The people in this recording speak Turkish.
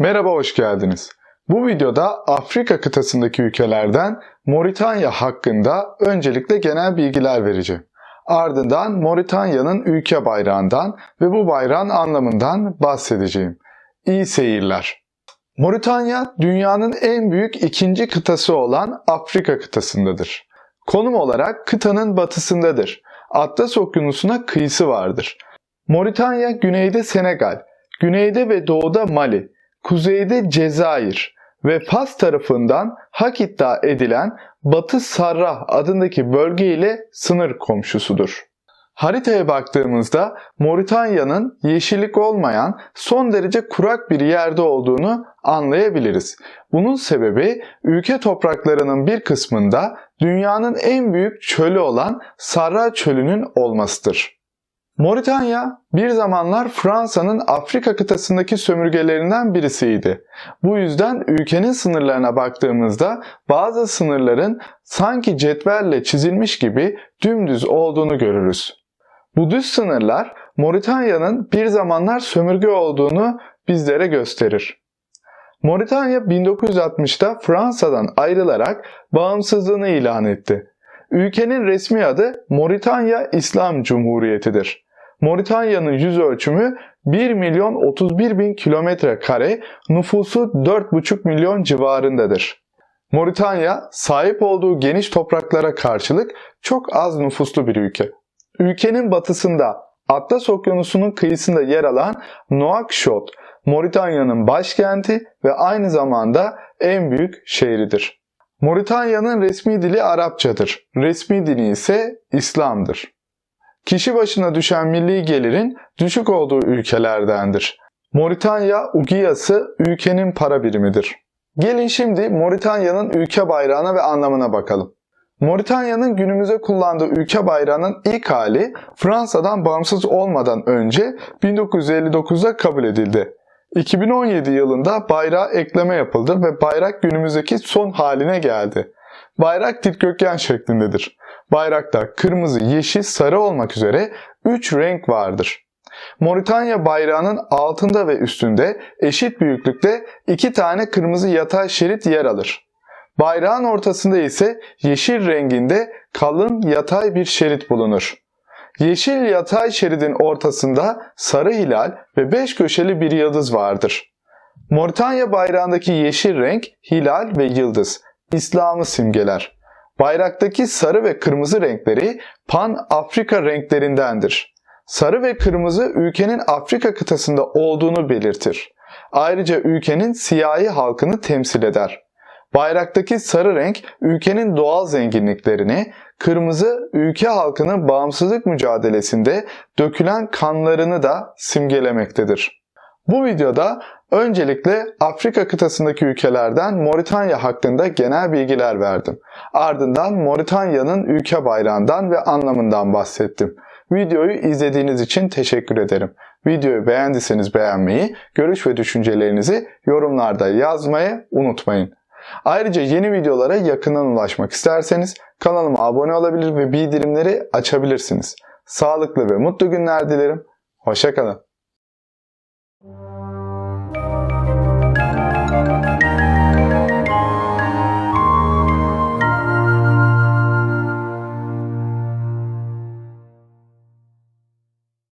Merhaba, hoş geldiniz. Bu videoda Afrika kıtasındaki ülkelerden Moritanya hakkında öncelikle genel bilgiler vereceğim. Ardından Moritanya'nın ülke bayrağından ve bu bayrağın anlamından bahsedeceğim. İyi seyirler. Moritanya dünyanın en büyük ikinci kıtası olan Afrika kıtasındadır. Konum olarak kıtanın batısındadır. Atlas Okyanusu'na kıyısı vardır. Moritanya güneyde Senegal, güneyde ve doğuda Mali, kuzeyde Cezayir ve Fas tarafından hak iddia edilen Batı Sarrah adındaki bölge ile sınır komşusudur. Haritaya baktığımızda Moritanya'nın yeşillik olmayan son derece kurak bir yerde olduğunu anlayabiliriz. Bunun sebebi ülke topraklarının bir kısmında dünyanın en büyük çölü olan Sarra Çölü'nün olmasıdır. Moritanya bir zamanlar Fransa'nın Afrika kıtasındaki sömürgelerinden birisiydi. Bu yüzden ülkenin sınırlarına baktığımızda bazı sınırların sanki cetvelle çizilmiş gibi dümdüz olduğunu görürüz. Bu düz sınırlar Moritanya'nın bir zamanlar sömürge olduğunu bizlere gösterir. Moritanya 1960'da Fransa'dan ayrılarak bağımsızlığını ilan etti. Ülkenin resmi adı Moritanya İslam Cumhuriyeti'dir. Moritanya'nın yüz ölçümü 1 milyon 31 bin kilometre kare, nüfusu 4,5 milyon civarındadır. Moritanya sahip olduğu geniş topraklara karşılık çok az nüfuslu bir ülke. Ülkenin batısında Atlas Okyanusu'nun kıyısında yer alan Nouakchott, Moritanya'nın başkenti ve aynı zamanda en büyük şehridir. Moritanya'nın resmi dili Arapçadır. Resmi dini ise İslam'dır. Kişi başına düşen milli gelirin düşük olduğu ülkelerdendir. Moritanya Ugiyası ülkenin para birimidir. Gelin şimdi Moritanya'nın ülke bayrağına ve anlamına bakalım. Moritanya'nın günümüze kullandığı ülke bayrağının ilk hali Fransa'dan bağımsız olmadan önce 1959'da kabul edildi. 2017 yılında bayrağa ekleme yapıldı ve bayrak günümüzdeki son haline geldi. Bayrak dikdörtgen şeklindedir. Bayrakta kırmızı, yeşil, sarı olmak üzere 3 renk vardır. Moritanya bayrağının altında ve üstünde eşit büyüklükte 2 tane kırmızı yatay şerit yer alır. Bayrağın ortasında ise yeşil renginde kalın yatay bir şerit bulunur. Yeşil yatay şeridin ortasında sarı hilal ve beş köşeli bir yıldız vardır. Moritanya bayrağındaki yeşil renk hilal ve yıldız İslam'ı simgeler. Bayraktaki sarı ve kırmızı renkleri Pan-Afrika renklerindendir. Sarı ve kırmızı ülkenin Afrika kıtasında olduğunu belirtir. Ayrıca ülkenin siyahi halkını temsil eder. Bayraktaki sarı renk ülkenin doğal zenginliklerini, kırmızı ülke halkının bağımsızlık mücadelesinde dökülen kanlarını da simgelemektedir. Bu videoda öncelikle Afrika kıtasındaki ülkelerden Moritanya hakkında genel bilgiler verdim. Ardından Moritanya'nın ülke bayrağından ve anlamından bahsettim. Videoyu izlediğiniz için teşekkür ederim. Videoyu beğendiyseniz beğenmeyi, görüş ve düşüncelerinizi yorumlarda yazmayı unutmayın. Ayrıca yeni videolara yakından ulaşmak isterseniz kanalıma abone olabilir ve bildirimleri açabilirsiniz. Sağlıklı ve mutlu günler dilerim. Hoşçakalın.